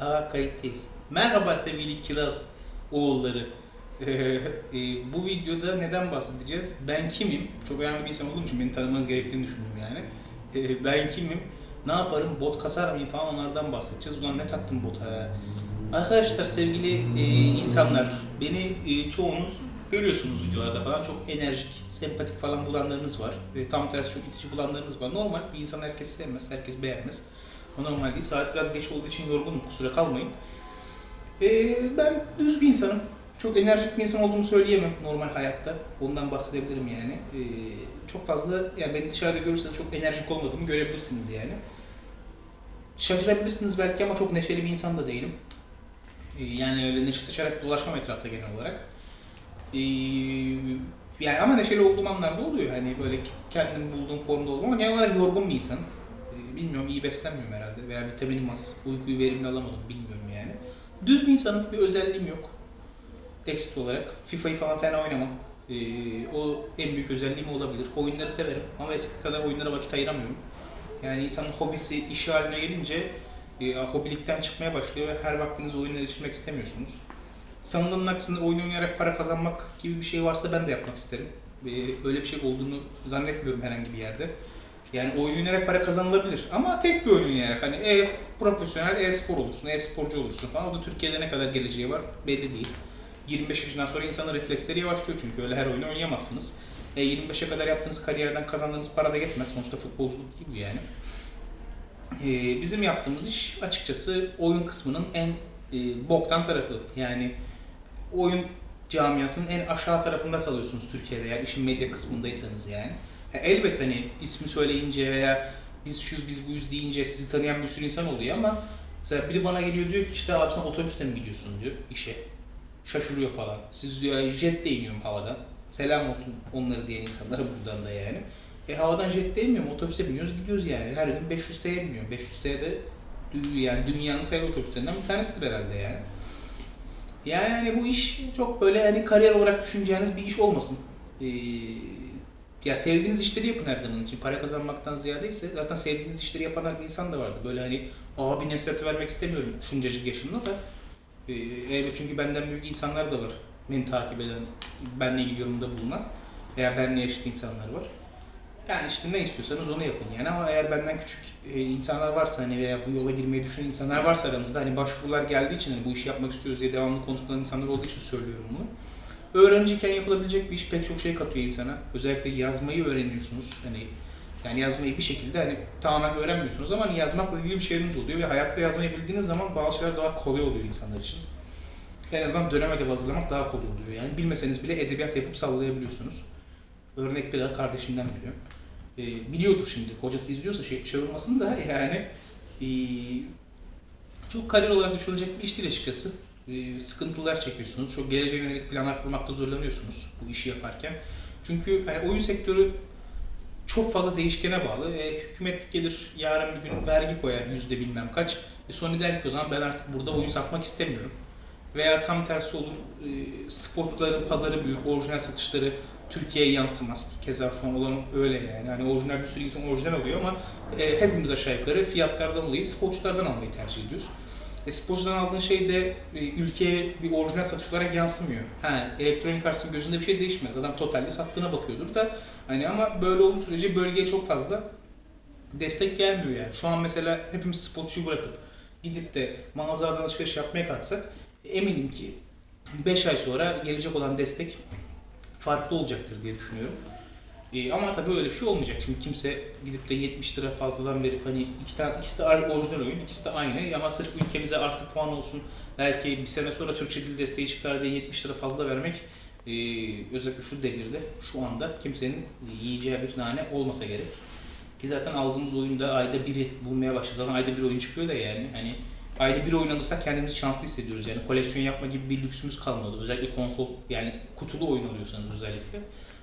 Aa kayıttayız. Merhaba sevgili Kiraz oğulları. Ee, e, bu videoda neden bahsedeceğiz? Ben kimim? Çok önemli bir insan olduğum için beni tanımanız gerektiğini düşündüm yani. Ee, ben kimim? Ne yaparım? Bot kasar mıyım falan onlardan bahsedeceğiz. Ulan ne taktım bota ya? Arkadaşlar sevgili e, insanlar beni e, çoğunuz görüyorsunuz videolarda falan çok enerjik, sempatik falan bulanlarınız var. E, tam tersi çok itici bulanlarınız var. Normal bir insan herkes sevmez, herkes beğenmez. O normal değil. Saat biraz geç olduğu için yorgunum. Kusura kalmayın. Ee, ben düz bir insanım. Çok enerjik bir insan olduğumu söyleyemem normal hayatta. Ondan bahsedebilirim yani. Ee, çok fazla, yani beni dışarıda görürseniz çok enerjik olmadığımı görebilirsiniz yani. Şaşırabilirsiniz belki ama çok neşeli bir insan da değilim. Ee, yani öyle neşe saçarak dolaşmam etrafta genel olarak. Ee, yani ama neşeli olduğum anlarda oluyor. Hani böyle kendim bulduğum formda olduğum ama genel olarak yorgun bir insan. Bilmiyorum iyi beslenmiyorum herhalde veya vitaminim az, uykuyu verimli alamadım bilmiyorum yani. Düz bir insanım, bir özelliğim yok. Ekstra olarak. FIFA'yı falan fena oynamam. Ee, o en büyük özelliğim olabilir. Oyunları severim ama eski kadar oyunlara vakit ayıramıyorum. Yani insanın hobisi işi haline gelince e, hobilikten çıkmaya başlıyor ve her vaktinizi oyunla geçirmek istemiyorsunuz. Sanılanın aksine oyun oynayarak para kazanmak gibi bir şey varsa ben de yapmak isterim. Ee, öyle bir şey olduğunu zannetmiyorum herhangi bir yerde. Yani oyun oynayarak para kazanılabilir ama tek bir oyun oynayarak hani e profesyonel e-spor olursun, e-sporcu olursun falan. O da Türkiye'de ne kadar geleceği var belli değil. 25 yaşından sonra insanın refleksleri yavaşlıyor çünkü öyle her oyunu oynayamazsınız. E 25'e kadar yaptığınız kariyerden kazandığınız para da yetmez. Sonuçta futbolculuk bu yani. E, bizim yaptığımız iş açıkçası oyun kısmının en e, boktan tarafı. Yani oyun camiasının en aşağı tarafında kalıyorsunuz Türkiye'de eğer işin medya kısmındaysanız yani. Ya elbet hani ismi söyleyince veya biz şuyuz biz buyuz deyince sizi tanıyan bir sürü insan oluyor ama mesela biri bana geliyor diyor ki işte abi sen otobüste mi gidiyorsun diyor işe. Şaşırıyor falan. Siz diyor jetle iniyorum havadan. Selam olsun onları diyen insanlara buradan da yani. E havadan jetle inmiyorum otobüse biniyoruz gidiyoruz yani. Her gün 500 TL'ye biniyorum. 500 TL de yani dünyanın sayılı otobüslerinden bir tanesidir herhalde yani. Yani bu iş çok böyle hani kariyer olarak düşüneceğiniz bir iş olmasın. Ee, ya sevdiğiniz işleri yapın her zaman için. Para kazanmaktan ziyade ise zaten sevdiğiniz işleri yapan bir insan da vardı. Böyle hani abi nasihatı vermek istemiyorum şuncacık yaşımda da. Ee, çünkü benden büyük insanlar da var. Beni takip eden, benle ilgili yorumda bulunan veya benle yaşıt insanlar var. Yani işte ne istiyorsanız onu yapın yani ama eğer benden küçük e, insanlar varsa hani veya bu yola girmeyi düşünen insanlar varsa aranızda hani başvurular geldiği için hani bu işi yapmak istiyoruz diye devamlı konuşulan insanlar olduğu için söylüyorum bunu. Öğrenciyken yapılabilecek bir iş pek çok şey katıyor insana. Özellikle yazmayı öğreniyorsunuz. Hani yani yazmayı bir şekilde hani tamamen öğrenmiyorsunuz ama hani yazmakla ilgili bir şeyiniz oluyor ve hayatta yazmayı bildiğiniz zaman bazı şeyler daha kolay oluyor insanlar için. En azından dönem ödevi hazırlamak daha kolay oluyor. Yani bilmeseniz bile edebiyat yapıp sallayabiliyorsunuz. Örnek bir kardeşimden biliyorum. Ee, biliyordur şimdi. Hocası izliyorsa şey, şey olmasın da yani ee, çok kariyer olarak düşünülecek bir iş değil açıkçası. Ee, sıkıntılar çekiyorsunuz. Çok geleceğe yönelik planlar kurmakta zorlanıyorsunuz bu işi yaparken. Çünkü hani oyun sektörü çok fazla değişkene bağlı. E, hükümet gelir yarın bir gün vergi koyar yüzde bilmem kaç. E, sonra der ki o zaman ben artık burada oyun satmak istemiyorum. Veya tam tersi olur. E, sporcuların pazarı büyür, orijinal satışları Türkiye'ye yansımaz keza şu an olan öyle yani. Hani orijinal bir sürü insan orijinal alıyor ama e, hepimiz aşağı yukarı fiyatlardan dolayı sporculardan almayı tercih ediyoruz. E, sporcudan aldığın şey de e, ülkeye bir orijinal satış olarak yansımıyor. Ha, elektronik artsın gözünde bir şey değişmez. Adam totalde sattığına bakıyordur da hani ama böyle olduğu sürece bölgeye çok fazla destek gelmiyor yani. Şu an mesela hepimiz sporcuyu bırakıp gidip de mağazadan alışveriş yapmaya kalksak eminim ki 5 ay sonra gelecek olan destek farklı olacaktır diye düşünüyorum. Ee, ama tabii öyle bir şey olmayacak. Şimdi kimse gidip de 70 lira fazladan verip hani iki tane, ikisi de orijinal oyun, ikisi de aynı ama sırf ülkemize artı puan olsun belki bir sene sonra Türkçe dil desteği çıkar diye 70 lira fazla vermek e, özellikle şu devirde, şu anda kimsenin yiyeceği bir nane olmasa gerek. Ki zaten aldığımız oyunda ayda biri bulmaya başladı. Zaten ayda bir oyun çıkıyor da yani hani ayda bir oyun alırsak kendimizi şanslı hissediyoruz. Yani koleksiyon yapma gibi bir lüksümüz kalmadı. Özellikle konsol yani kutulu oyun alıyorsanız özellikle.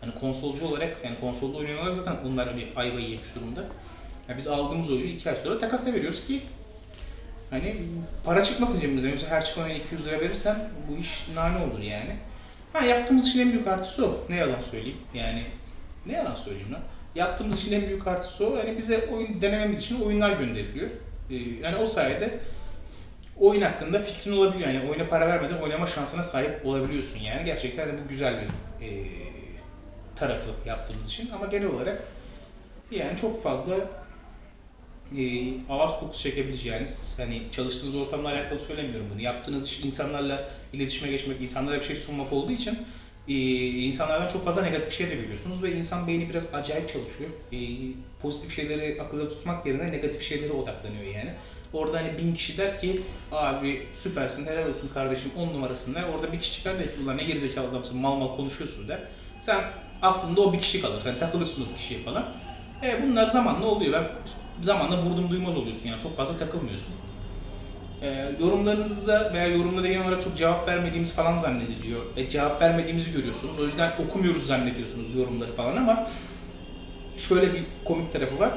Hani konsolcu olarak yani konsolda oynayanlar zaten bunlar hani ayvayı yemiş durumda. Yani biz aldığımız oyunu iki ay sonra takasla veriyoruz ki hani para çıkmasın cebimize. Yoksa her çıkan oyuna 200 lira verirsen bu iş nane olur yani. Ha yaptığımız işin en büyük artısı o. Ne yalan söyleyeyim. Yani ne yalan söyleyeyim lan. Yaptığımız işin en büyük artısı o. Yani bize oyun denememiz için oyunlar gönderiliyor. Ee, yani o sayede oyun hakkında fikrin olabiliyor. Yani oyuna para vermeden oynama şansına sahip olabiliyorsun yani. Gerçekten de bu güzel bir e, tarafı yaptığımız için. Ama genel olarak yani çok fazla e, ağız kokusu çekebileceğiniz, hani çalıştığınız ortamla alakalı söylemiyorum bunu. Yaptığınız iş insanlarla iletişime geçmek, insanlara bir şey sunmak olduğu için e, insanlardan çok fazla negatif şey de görüyorsunuz ve insan beyni biraz acayip çalışıyor. E, pozitif şeyleri akılda tutmak yerine negatif şeylere odaklanıyor yani. Orada hani bin kişi der ki abi süpersin helal olsun kardeşim on numarasın der. Orada bir kişi çıkar der ki ulan ne gerizekalı adamsın mal mal konuşuyorsun der. Sen aklında o bir kişi kalır. Hani takılırsın o bir kişiye falan. E, bunlar zamanla oluyor. Ben zamanla vurdum duymaz oluyorsun yani çok fazla takılmıyorsun. E, yorumlarınıza veya yorumlara genel olarak çok cevap vermediğimiz falan zannediliyor. E, cevap vermediğimizi görüyorsunuz. O yüzden okumuyoruz zannediyorsunuz yorumları falan ama şöyle bir komik tarafı var.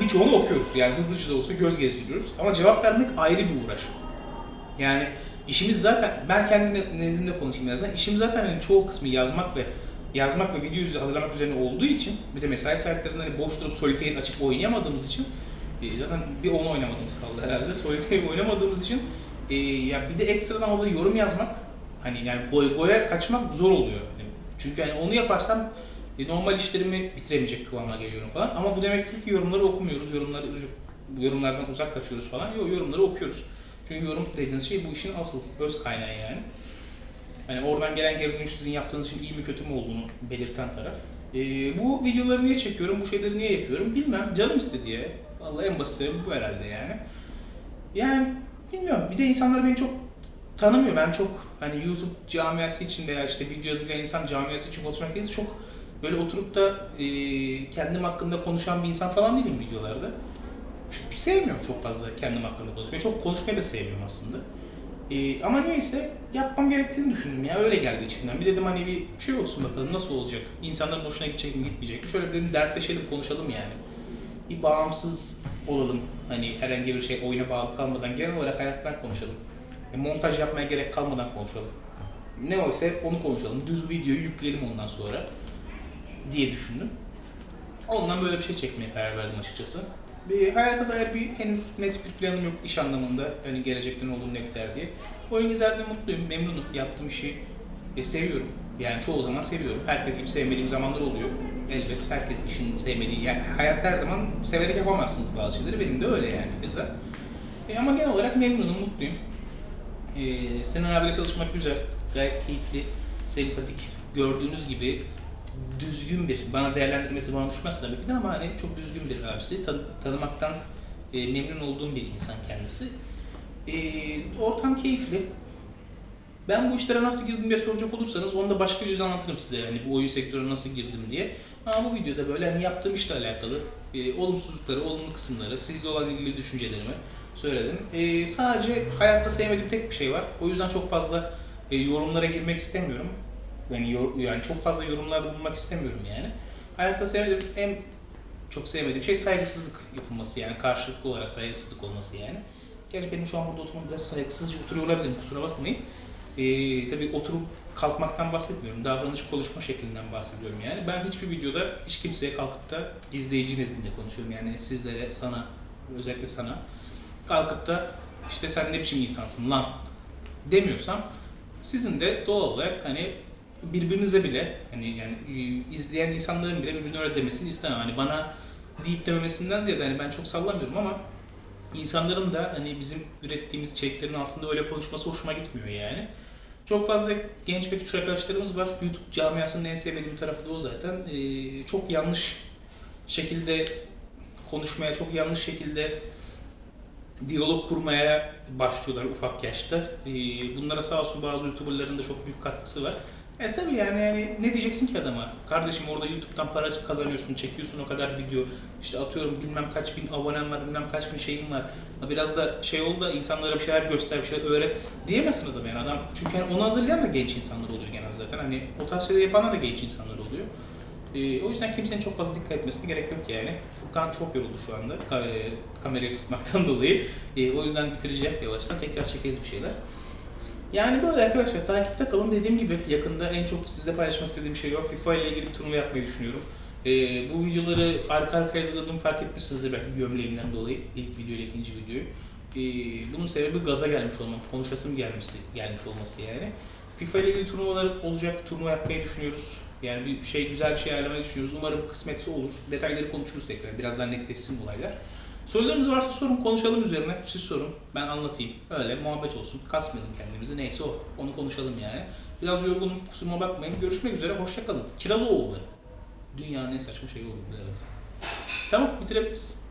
Birçoğunu okuyoruz. Yani hızlıca da olsa göz gezdiriyoruz. Ama cevap vermek ayrı bir uğraş. Yani işimiz zaten, ben kendi nezdimde konuşayım en azından. İşim zaten hani çoğu kısmı yazmak ve yazmak ve video hazırlamak üzerine olduğu için bir de mesai saatlerinde hani boş durup solitaire açıp oynayamadığımız için e, zaten bir onu oynamadığımız kaldı herhalde. Solitaire oynamadığımız için e, ya bir de ekstradan orada yorum yazmak hani yani goy goya kaçmak zor oluyor. Çünkü hani onu yaparsam e, normal işlerimi bitiremeyecek kıvama geliyorum falan. Ama bu demek değil ki yorumları okumuyoruz, yorumları yorumlardan uzak kaçıyoruz falan. Yok yorumları okuyoruz. Çünkü yorum dediğiniz şey bu işin asıl öz kaynağı yani. Hani oradan gelen geri dönüş sizin yaptığınız için iyi mi kötü mü olduğunu belirten taraf. Ee, bu videoları niye çekiyorum, bu şeyleri niye yapıyorum bilmem. Canım istedi diye. Vallahi en basit bu herhalde yani. Yani bilmiyorum. Bir de insanlar beni çok tanımıyor. Ben çok hani YouTube camiası için veya işte video insan camiası için konuşmak değil çok böyle oturup da e, kendim hakkında konuşan bir insan falan değilim videolarda. Sevmiyorum çok fazla kendim hakkında konuşmayı. Çok konuşmayı da sevmiyorum aslında. Ee, ama neyse yapmam gerektiğini düşündüm ya öyle geldi içimden. Bir dedim hani bir şey olsun bakalım nasıl olacak? İnsanların hoşuna gidecek mi gitmeyecek mi? Şöyle dedim dertleşelim konuşalım yani. Bir bağımsız olalım. Hani herhangi bir şey oyuna bağlı kalmadan genel olarak hayattan konuşalım. E, montaj yapmaya gerek kalmadan konuşalım. Ne oysa onu konuşalım. Düz videoyu yükleyelim ondan sonra diye düşündüm. Ondan böyle bir şey çekmeye karar verdim açıkçası. Bir hayata dair bir henüz net bir planım yok iş anlamında. Hani gelecekten olur ne biter diye. Oyun gezerde mutluyum, memnunum. Yaptığım işi e, seviyorum. Yani çoğu zaman seviyorum. Herkes gibi sevmediğim zamanlar oluyor. Elbet herkes işin sevmediği, yani hayatta her zaman severek yapamazsınız bazı şeyleri. Benim de öyle yani keza. E, ama genel olarak memnunum, mutluyum. E, Sinan abiyle çalışmak güzel. Gayet keyifli, sempatik. Gördüğünüz gibi düzgün bir, bana değerlendirmesi bana düşmez tabii ki de ama hani çok düzgün bir abisi. Tan- tanımaktan e, memnun olduğum bir insan kendisi. E, ortam keyifli. Ben bu işlere nasıl girdim diye soracak olursanız onu da başka videoda anlatırım size yani bu oyun sektörüne nasıl girdim diye. Ama bu videoda böyle hani yaptığım işle alakalı e, olumsuzlukları, olumlu kısımları, sizle olan ilgili düşüncelerimi söyledim. E, sadece hayatta sevmediğim tek bir şey var. O yüzden çok fazla e, yorumlara girmek istemiyorum. Yani, yani çok fazla yorumlarda bulunmak istemiyorum yani. Hayatta sevmediğim en çok sevmediğim şey saygısızlık yapılması yani karşılıklı olarak saygısızlık olması yani. Gerçi benim şu an burada oturmam biraz saygısızca oturuyor olabilirim kusura bakmayın. Ee, tabii oturup kalkmaktan bahsetmiyorum. Davranış konuşma şeklinden bahsediyorum yani. Ben hiçbir videoda hiç kimseye kalkıp da izleyici nezdinde konuşuyorum. Yani sizlere, sana, özellikle sana kalkıp da işte sen ne biçim insansın lan demiyorsam sizin de doğal olarak hani birbirinize bile hani yani e, izleyen insanların bile birbirine öyle demesini istemem. Hani bana deyip dememesinden ziyade hani ben çok sallamıyorum ama insanların da hani bizim ürettiğimiz içeriklerin altında öyle konuşması hoşuma gitmiyor yani. Çok fazla genç ve küçük arkadaşlarımız var. YouTube camiasının en sevmediğim tarafı da o zaten. Ee, çok yanlış şekilde konuşmaya, çok yanlış şekilde diyalog kurmaya başlıyorlar ufak yaşta. Ee, bunlara sağ olsun bazı YouTuber'ların da çok büyük katkısı var. E tabii yani, yani ne diyeceksin ki adama? Kardeşim orada YouTube'dan para kazanıyorsun, çekiyorsun o kadar video. İşte atıyorum bilmem kaç bin abonem var, bilmem kaç bin şeyim var. Biraz da şey oldu da insanlara bir şeyler göster, bir şeyler öğret diyemezsin adam yani adam. Çünkü yani onu hazırlayan da genç insanlar oluyor genelde zaten. Hani o tarz şeyleri da genç insanlar oluyor. Ee, o yüzden kimsenin çok fazla dikkat etmesine gerek yok yani. Furkan çok yoruldu şu anda e, kamerayı tutmaktan dolayı. Ee, o yüzden bitireceğim yavaştan. Tekrar çekeriz bir şeyler. Yani böyle arkadaşlar takipte kalın. Dediğim gibi yakında en çok sizle paylaşmak istediğim şey o. FIFA ile ilgili bir turnuva yapmayı düşünüyorum. Ee, bu videoları arka arkaya hazırladığımı fark etmişsinizdir belki gömleğimden dolayı. ilk video ile ikinci videoyu. Ee, bunun sebebi gaza gelmiş olmam, konuşasım gelmesi, gelmiş olması yani. FIFA ile ilgili turnuvalar olacak, turnuva yapmayı düşünüyoruz. Yani bir şey güzel bir şey ayarlamayı düşünüyoruz. Umarım kısmetse olur. Detayları konuşuruz tekrar. Biraz daha netleşsin olaylar. Sorularınız varsa sorun, konuşalım üzerine. Siz sorun, ben anlatayım. Öyle muhabbet olsun. Kasmayalım kendimizi. Neyse o. Onu konuşalım yani. Biraz yorgunum, kusuruma bakmayın. Görüşmek üzere, hoşçakalın. Kirazoğulları. Dünyanın en saçma şeyi oldu, evet. Tamam, bitirebiliriz.